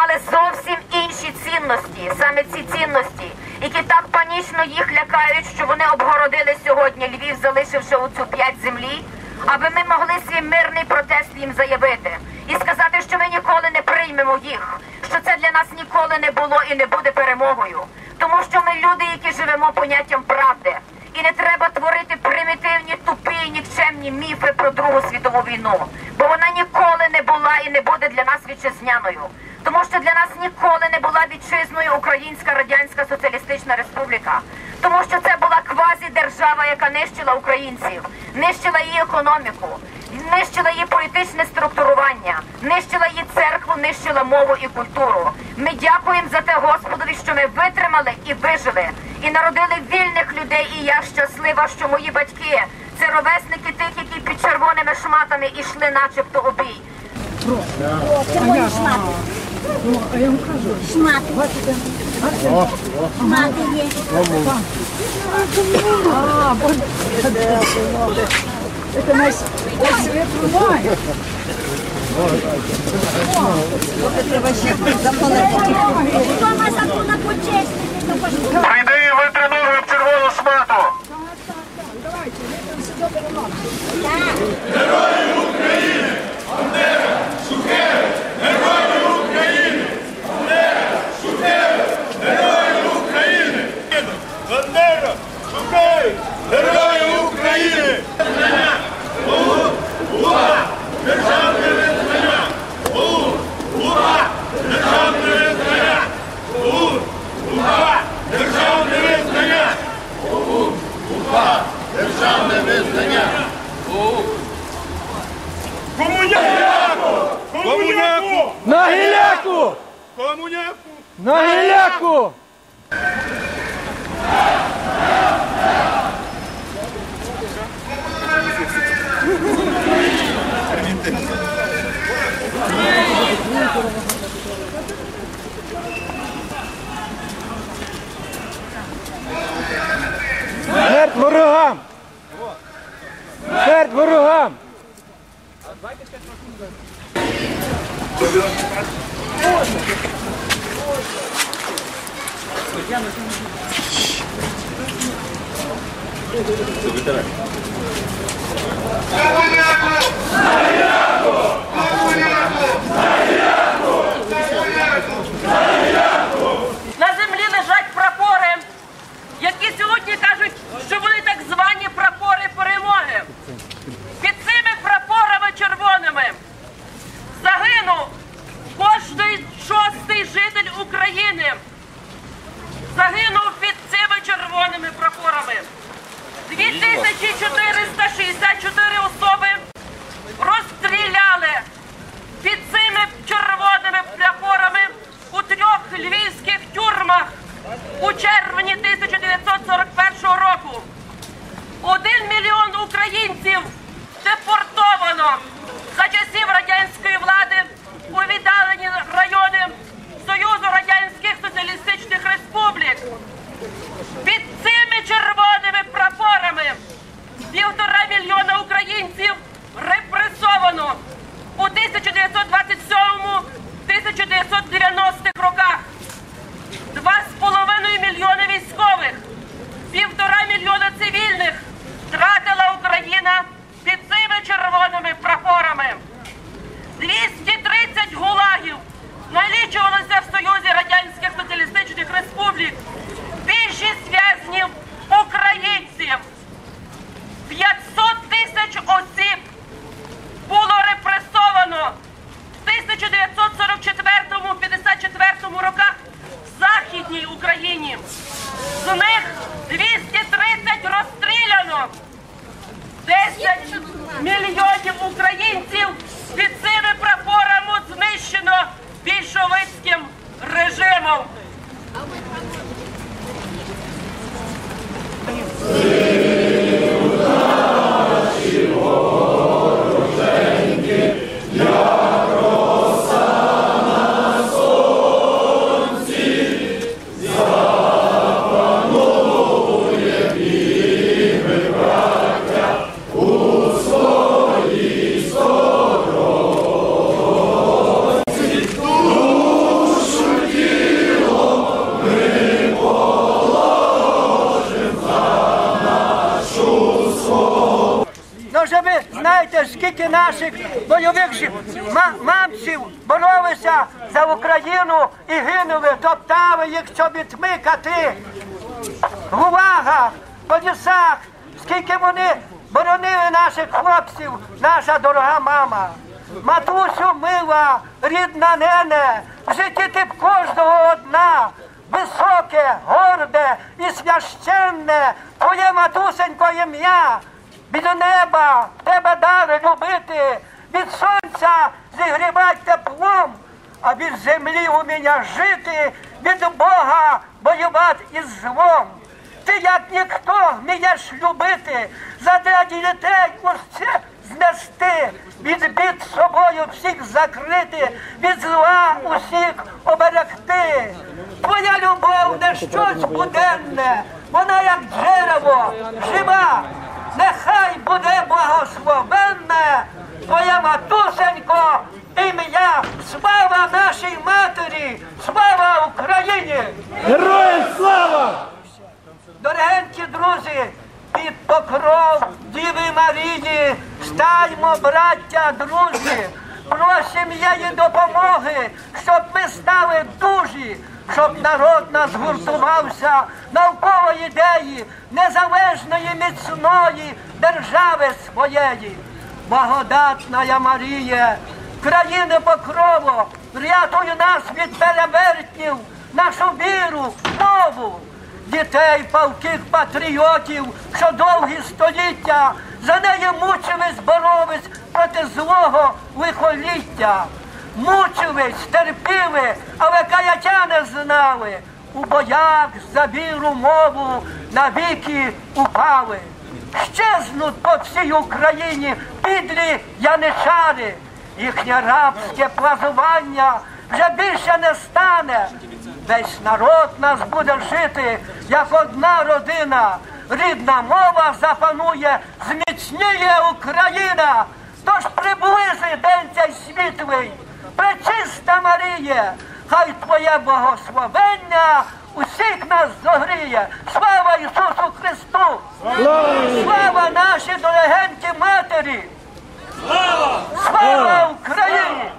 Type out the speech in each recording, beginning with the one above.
Але зовсім інші цінності, саме ці цінності, які так панічно їх лякають, що вони обгородили сьогодні Львів, залишивши оцю п'ять землі, аби ми могли свій мирний протест їм заявити і сказати, що ми ніколи не приймемо їх, що це для нас ніколи не було і не буде перемогою. Тому що ми люди, які живемо поняттям правди. І не треба творити примітивні, тупі, нікчемні міфи про Другу світову війну, бо вона ніколи не була і не буде для нас вітчизняною. Тому що для нас ніколи не була вітчизною Українська Радянська Соціалістична Республіка. Тому що це була квазідержава, яка нищила українців, нищила її економіку, нищила її політичне структурування, нищила її церкву, нищила мову і культуру. Ми дякуємо за те Господові, що ми витримали і вижили, і народили вільних людей. І я щаслива, що мої батьки це ровесники тих, які під червоними шматами ішли, начебто у бій. Це мої шмати. А я вам кажу, Шмати. Шмати є. а, боже, це наш світ почесті? то пошли. Прийди Danha. Comunhaco! Na Narrilhaco! Comunhaco! Narrilhaco! Permíteme. На з них 230 розстріляно. 10 мільйонів українців під цими прапорами знищено більшовицьким режимом. Скільки наших бойових мамців боролися за Україну і гинули, топтали їх, щоб відмикати? В увагах, по лісах, скільки вони боронили наших хлопців, наша дорога мама. Матусю мила, рідна нене, в житті ти б кожного одна, високе, горде і священне, твоє матусенько ім'я, від неба тебе дари любити, від сонця зігрівать теплом, а від землі уміння жити, від Бога воювати із злом. Ти як ніхто вмієш любити, задля дітей усе знести, від бід собою всіх закрити, від зла усіх оберегти. Твоя любов не щось буденне, вона як дерево, жива. Нехай буде благословенне твоя матусенько, ім'я, слава нашій матері, слава Україні! Героям слава! Дорогенькі друзі, під покров Діви Марії, стаймо, браття, друзі, просимо її допомоги, щоб ми стали дужі, щоб народ нас гуртувався навколо ідеї незалежної міцної держави своєї. Благодатна Марія, країни покрово, рятуй нас від перевертнів, нашу віру, мову дітей, палких патріотів, що довгі століття за неї мучились, боролись проти злого лихоліття. Мучились, терпіли, але каяття не знали. У боях за віру мову навіки упали. Щезнуть по всій Україні підлі яничари. Їхнє рабське плазування вже більше не стане. Весь народ нас буде жити, як одна родина. Рідна мова запанує, зміцніє Україна. Тож приближи день цей світлий, пречиста Марія, хай Твоє благословення усіх нас зогріє. Слава Ісусу Христу! Слава нашій дорогенькій матері! Слава! Слава Україні!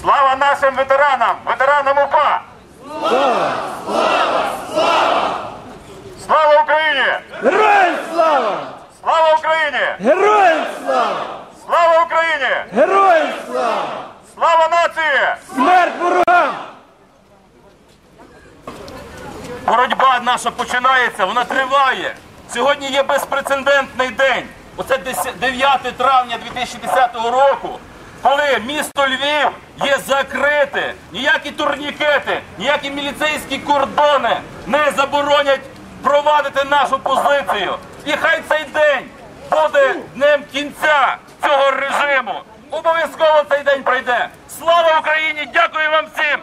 Слава нашим ветеранам, ветеранам УПА! Слава Україні! Героям слава! Слава Україні! Героям слава! Слава Україні! Героям слава! Слава нації! Смерть ворогам! Боротьба наша починається, вона триває. Сьогодні є безпрецедентний день. Оце 9 травня 2010 року, коли місто Львів є закрите. Ніякі турнікети, ніякі міліцейські кордони не заборонять провадити нашу позицію. І хай цей день буде днем кінця цього режиму. Обов'язково цей день пройде. Слава Україні! Дякую вам всім!